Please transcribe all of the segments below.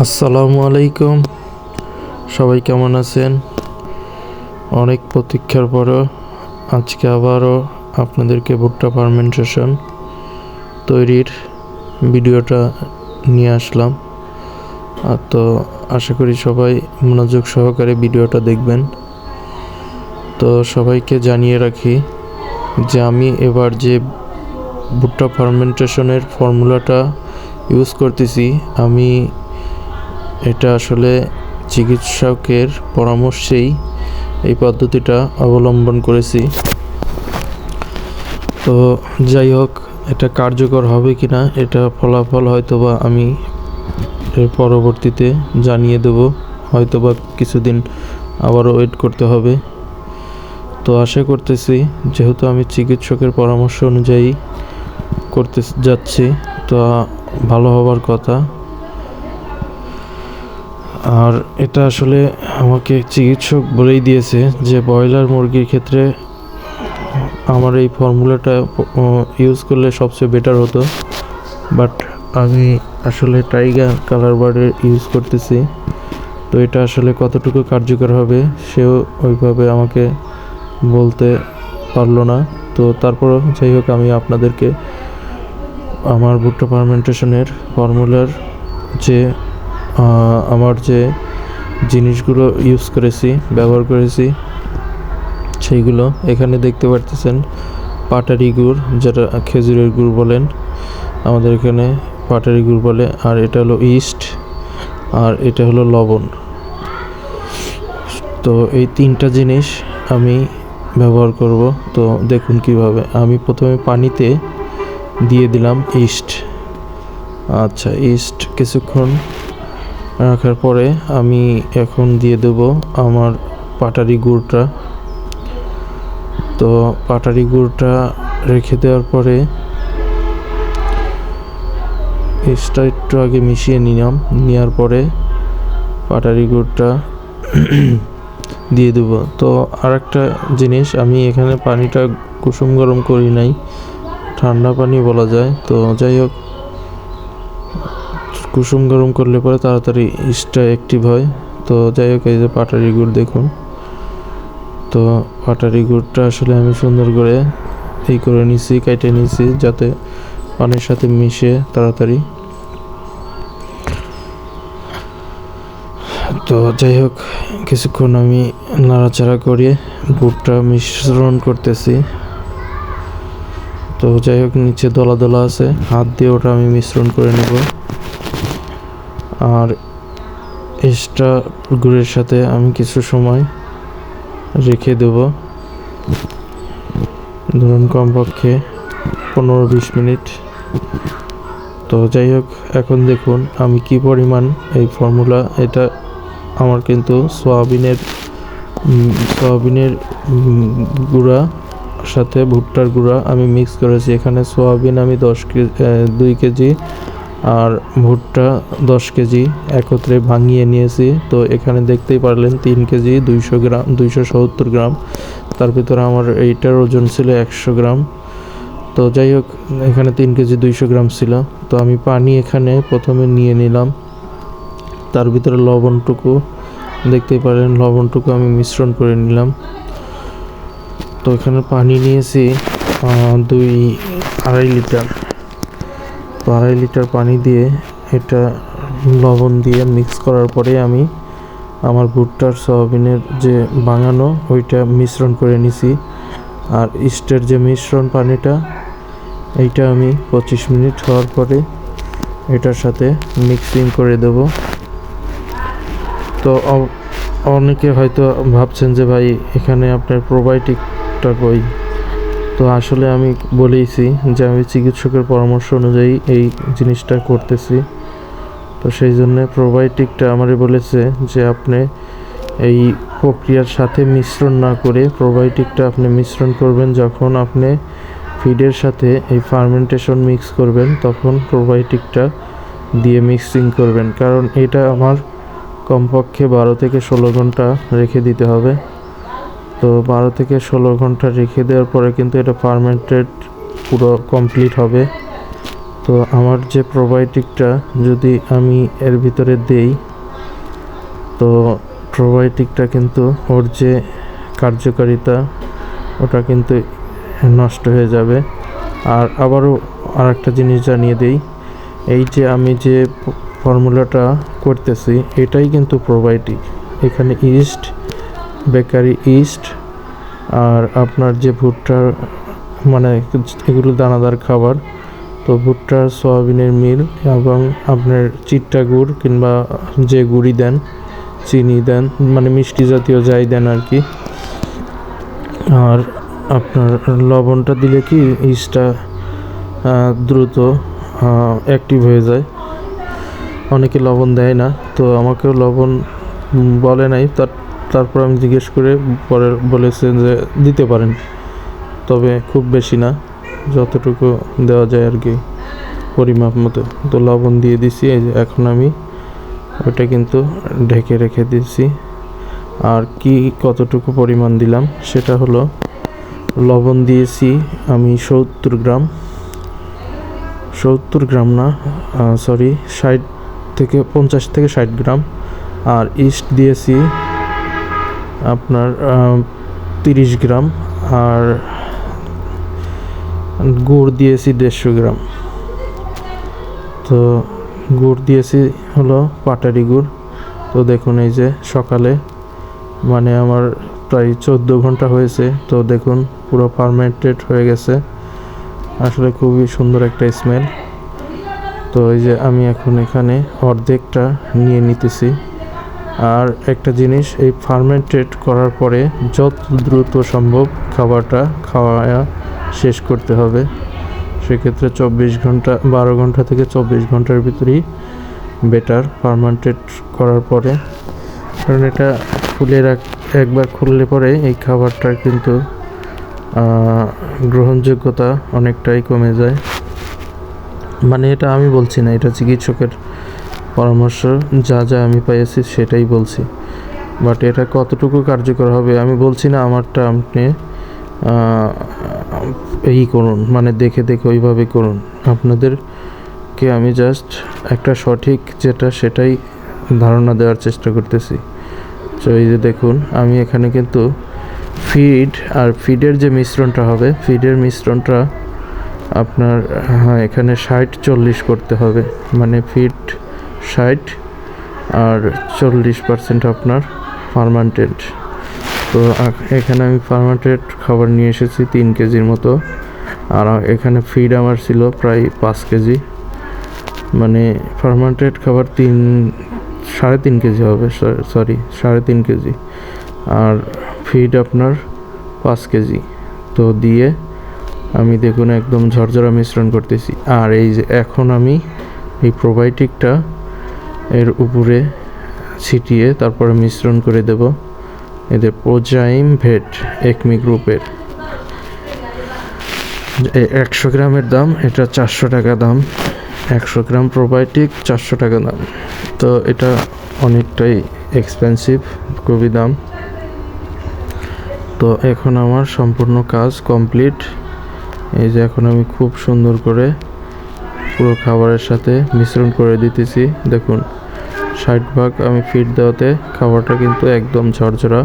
আসসালামু আলাইকুম। সবাই কেমন আছেন? অনেক প্রতীক্ষার পরও আজকে আবারও আপনাদেরকে ভুট্টা ফার্মেন্টেশন তৈরির ভিডিওটা নিয়ে আসলাম। আর তো আশা করি সবাই মনোযোগ সহকারে ভিডিওটা দেখবেন। তো সবাইকে জানিয়ে রাখি যে আমি এবার যে ভুট্টা ফার্মেন্টেশনের ফর্মুলাটা ইউজ করতেছি, আমি এটা আসলে চিকিৎসকের পরামর্শেই এই পদ্ধতিটা অবলম্বন করেছি। তো যাই হোক, এটা কার্যকর হবে কি না এটা ফলাফল হয়তোবা আমি এর পরবর্তীতে জানিয়ে দেব। হয়তোবা কিছুদিন আবারও ওয়েট করতে হবে। তো আশা করতেছি, যেহেতু আমি চিকিৎসকের পরামর্শ অনুযায়ী করতে যাচ্ছি, তো ভালো হবার কথা। আর এটা আসলে আমাকে চিকিৎসক বলেই দিয়েছে যে ব্রয়লার মুরগির ক্ষেত্রে আমার এই ফর্মুলাটা ইউজ করলে সবচেয়ে বেটার হতো। বাট আমি আসলে টাইগার কালার বার্ডের ইউজ করতেছি। তো এটা আসলে কতটুকু কার্যকর হবে সেও ওইভাবে আমাকে বলতে পারল না। তো তারপরও যাই হোক, আমি আপনাদেরকে আমার ভুট্টা ফার্মেন্টেশনের ফর্মুলার যে আমার যে জিনিসগুলো ইউজ করেছি, ব্যবহার করেছি, সেইগুলো এখানে দেখতে পারতেছেন। পাটারি গুড়, যেটা খেজুরের গুড় বলেন, আমাদের এখানে পাটারি গুড় বলে। আর এটা হলো ইস্ট আর এটা হলো লবণ। তো এই তিনটা জিনিস আমি ব্যবহার করব। তো দেখুন কীভাবে। আমি প্রথমে পানিতে দিয়ে দিলাম ইস্ট আচ্ছা ইস্ট কিছুক্ষণ রাখার পরে আমি এখন দিয়ে দেব আমার পাটারি গুড়টা। তো পাটারি গুড়টা রেখে দেওয়ার পরে ইস্টটা একটু আগে মিশিয়ে নিলাম। নেওয়ার পরে পাটারি গুড়টা দিয়ে দেবো। তো আর একটা জিনিস, আমি এখানে পানিটা কুসুম গরম করি নাই। ঠান্ডা পানি বলা যায়। তো যাই হোক কুসুম গরম করলে পরে তাড়াতাড়ি ইস্টটা অ্যাক্টিভ হয়। তো যাই হোক, এই যে পাটারি গুড় দেখুন। তো পাটারি গুড়টা আসলে আমি সুন্দর করে এই করে নিছি, কেটে নিছি যাতে পানির সাথে মিশে তাড়াতাড়ি। তো যাই হোক, কিছুক্ষণ আমি নাড়াচাড়া করে গুড়টা মিশ্রণ করতেছি। তো যাই হোক, নিচে দলা দলা আছে, হাত দিয়ে ওটা আমি মিশ্রণ করে নেব। আর এক্সট্রা গুড়ের সাথে আমি কিছু সময় রেখে দেব। ধরুন কমপক্ষে পনেরো বিশ মিনিট। তো যাই হোক, এখন দেখুন আমি কি পরিমাণ এই ফর্মুলা এটা আমার কিন্তু সয়াবিনের সয়াবিনের গুঁড়া সাথে ভুট্টার গুঁড়া আমি মিক্স করেছি। এখানে সয়াবিন আমি দশ কেজি দুই কেজি আর ভুট্টা দশ কেজি একত্রে ভাঙিয়ে নিয়েছি। তো এখানে দেখতেই পারলেন তিন কেজি দুইশো গ্রাম, দুইশো সত্তর গ্রাম। তার ভিতরে আমার এইটার ওজন ছিল একশো গ্রাম। তো যাই হোক, এখানে তিন কেজি দুইশো গ্রাম ছিল। তো আমি পানি এখানে প্রথমে নিয়ে নিলাম। তার ভিতরে লবণটুকু, দেখতেই পারেন লবণটুকু আমি মিশ্রণ করে নিলাম। তো এখানে পানি নিয়েছি দুই আড়াই লিটার। তো আড়াই লিটার পানি দিয়ে এটা লবণ দিয়ে মিক্স করার পরে আমি আমার ভুট্টার সয়াবিনের যে বাঙানো, ওইটা মিশ্রণ করে নিছি। আর ইস্টের যে মিশ্রণ পানিটা, এইটা আমি পঁচিশ মিনিট হওয়ার পরে এটার সাথে মিক্সিং করে দেব। তো অনেকে হয়তো ভাবছেন যে ভাই, এখানে আপনার প্রোবায়োটিকটা কই? তো আসলে আমি বলেইছি যে আমি চিকিৎসকের পরামর্শ অনুযায়ী এই জিনিসটা করতেছি। তো সেই জন্য প্রোবায়োটিকটা আমারে বলেছে যে আপনি এই প্রক্রিয়ার সাথে মিশ্রণ না করে প্রোবায়োটিকটা আপনি মিশ্রণ করবেন। যখন আপনি ফিডের সাথে এই ফার্মেন্টেশন মিক্স করবেন, তখন প্রোবায়োটিকটা দিয়ে মিক্সিং করবেন। কারণ এটা আমার কমপক্ষে বারো থেকে ষোলো ঘণ্টা রেখে দিতে হবে। তো বারো থেকে ষোলো ঘণ্টা রেখে দেওয়ার পরে কিন্তু এটা ফার্মেন্টেড পুরো কমপ্লিট হবে। তো আমার যে প্রোবায়োটিকটা যদি আমি এর ভিতরে দেই, তো প্রোবায়োটিকটা কিন্তু ওর যে কার্যকারিতা, ওটা কিন্তু নষ্ট হয়ে যাবে। আর আবারও আর একটা জিনিস জানিয়ে দেই, এই যে আমি যে ফর্মুলাটা করতেছি, এটাই কিন্তু প্রোবায়োটিক এখানে ইস্ট বেকারি ইস্ট আর আপনার যে ভুট্টার মানে এগুলো দানাদার খাবার, তো ভুট্টা, সয়াবিনের মিল এবং আপনার চিট্টা গুড় কিংবা যে গুড়ি দেন, চিনি দেন মানে মিষ্টি জাতীয় যাই দেন আর কি। আর আপনার লবণটা দিলে কি ইস্টটা দ্রুত অ্যাক্টিভ হয়ে যায়। অনেকে লবণ দেয় না, তো আমাকেও লবণ বলে নাই তার তারপর আমি জিজ্ঞেস করে পরে বলেছেন যে দিতে পারেন। তবে খুব বেশি না, যতটুকু দেওয়া যায় আর কি। পরিমাপ মতো তো লবণ দিয়ে দিছি, এই যে এখন আমি ওটা কিন্তু ঢেকে রেখে দিয়েছি আর কি কতটুকু পরিমাণ দিলাম সেটা হলো, লবণ দিয়েছি আমি সত্তর গ্রাম। সত্তর গ্রাম না সরি ষাট থেকে পঞ্চাশ থেকে ষাট গ্রাম। আর ইস্ট দিয়েছি আপনার তিরিশ গ্রাম আর গুড় দিয়েছি দেড়শো গ্রাম। তো গুড় দিয়েছি হলো পাটারি গুড়। তো দেখুন এই যে সকালে মানে আমার প্রায় চোদ্দ ঘণ্টা হয়েছে। তো দেখুন পুরো ফার্মেন্টেড হয়ে গেছে। আসলে খুবই সুন্দর একটা স্মেল তো এই যে আমি এখন এখানে অর্ধেকটা নিয়ে নিতেছি। আর একটা জিনিস, এই ফার্মেন্টেড করার পরে যত দ্রুত সম্ভব খাবারটা খাওয়া শেষ করতে হবে। সেক্ষেত্রে চব্বিশ ঘণ্টা, বারো ঘণ্টা থেকে চব্বিশ ঘণ্টার ভিতরেই বেটার ফার্মেন্টেড করার পরে। কারণ এটা খুলে রাখ, একবার খুললে পরে এই খাবারটার কিন্তু গ্রহণযোগ্যতা অনেকটাই কমে যায়। মানে এটা আমি বলছি না, এটা চিকিৎসকের পরামর্শ যা যা আমি পেয়েছি সেটাই বলছি। বাট এটা কতটুকু কার্যকর হবে আমি বলছি না, আমারটা আপনি এই করুন মানে দেখে দেখে ওইভাবে করুন। আপনাদেরকে আমি জাস্ট একটা সঠিক যেটা সেটাই ধারণা দেওয়ার চেষ্টা করতেছি। তো এই যে দেখুন, আমি এখানে কিন্তু ফিড আর ফিডের যে মিশ্রণটা হবে ফিডের মিশ্রণটা আপনার হ্যাঁ এখানে ষাট চল্লিশ করতে হবে। মানে ফিড ষাট আর চল্লিশ পার্সেন্ট আপনার ফার্মান্টেড। তো এখানে আমি ফার্মান্টেড খাবার নিয়ে এসেছি তিন কেজির মতো। আর এখানে ফিড আমার ছিল প্রায় পাঁচ কেজি। মানে ফার্মান্টেড খাবার তিন, সাড়ে তিন কেজি হবে সরি সাড়ে তিন কেজি। আর ফিড আপনার পাঁচ কেজি। তো দিয়ে আমি দেখুন একদম ঝরঝরা মিশ্রণ করতেছি। আর এই যে এখন আমি এই প্রোবায়োটিকটা এর উপরে ছিটিয়ে তারপরে মিশ্রণ করে দেব। এদের প্রোজাইম ভেট একমি গ্রুপের। একশো গ্রামের দাম, এটা চারশো টাকা দাম। একশো গ্রাম প্রোবায়োটিক, চারশো টাকা দাম। তো এটা অনেকটাই এক্সপেন্সিভ খুবই দাম। তো এখন আমার সম্পূর্ণ কাজ কমপ্লিট এই যে এখন আমি খুব সুন্দর করে পুরো খাবারের সাথে মিশ্রণ করে দিতেছি। দেখুন, ষাট ভাগ আমি ফিট দেওয়াতে খাবারটা কিন্তু একদম ঝরঝরা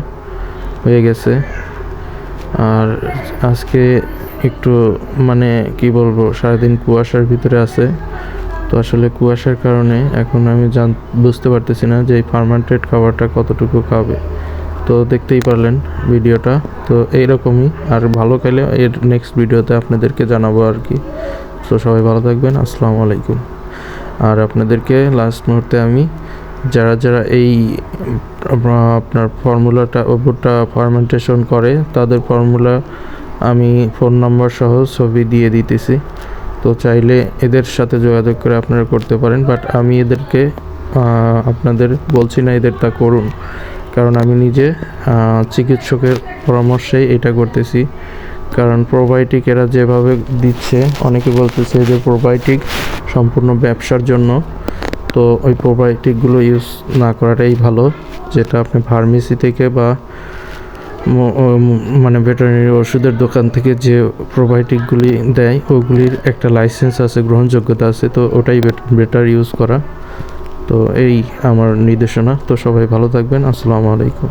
হয়ে গেছে। আর আজকে একটু মানে কি বলব, সারাদিন কুয়াশার ভিতরে আছে। তো আসলে কুয়াশার কারণে এখন আমি জান, বুঝতে পারতেছি না যে এই ফার্মান্টেড খাবারটা কতটুকু খাবে। তো দেখতেই পারলেন ভিডিওটা। তো এইরকমই, আর ভালো খেলে এর নেক্সট ভিডিওতে আপনাদেরকে জানাব আর কি। তো সবাই ভালো থাকবেন, আসসালামু আলাইকুম। আর আপনাদেরকে লাস্ট মুহূর্তে আমি, যারা যারা এই আপনার ফর্মুলাটা, ওপরটা ফার্মেন্টেশন করে, তাদের ফর্মুলা আমি ফোন নাম্বার সহ ছবি দিয়ে দিতেছি। তো চাইলে এদের সাথে যোগাযোগ করে আপনারা করতে পারেন বাট আমি এদেরকে আপনাদের বলছি না এদের তা করুন। কারণ আমি নিজে চিকিৎসকের পরামর্শেই এটা করতেছি। কারণ প্রোবায়োটিক এরা যেভাবে দিচ্ছে, অনেকে বলতেছে যে প্রোবায়োটিক সম্পূর্ণ ব্যবসার জন্য। তো ওই প্রোবায়োটিকগুলো ইউজ না করাটাই ভালো, যেটা আপনি ফার্মেসি থেকে বা মানে ভেটেরিনারি ওষুধের দোকান থেকে যে প্রোবায়োটিকগুলি দেয়, ওগুলির একটা লাইসেন্স আছে, গ্রহণযোগ্যতা আছে, তো ওটাই বেটার ইউজ করা। তো এই আমার নির্দেশনা। তো সবাই ভালো থাকবেন। আসসালামু আলাইকুম।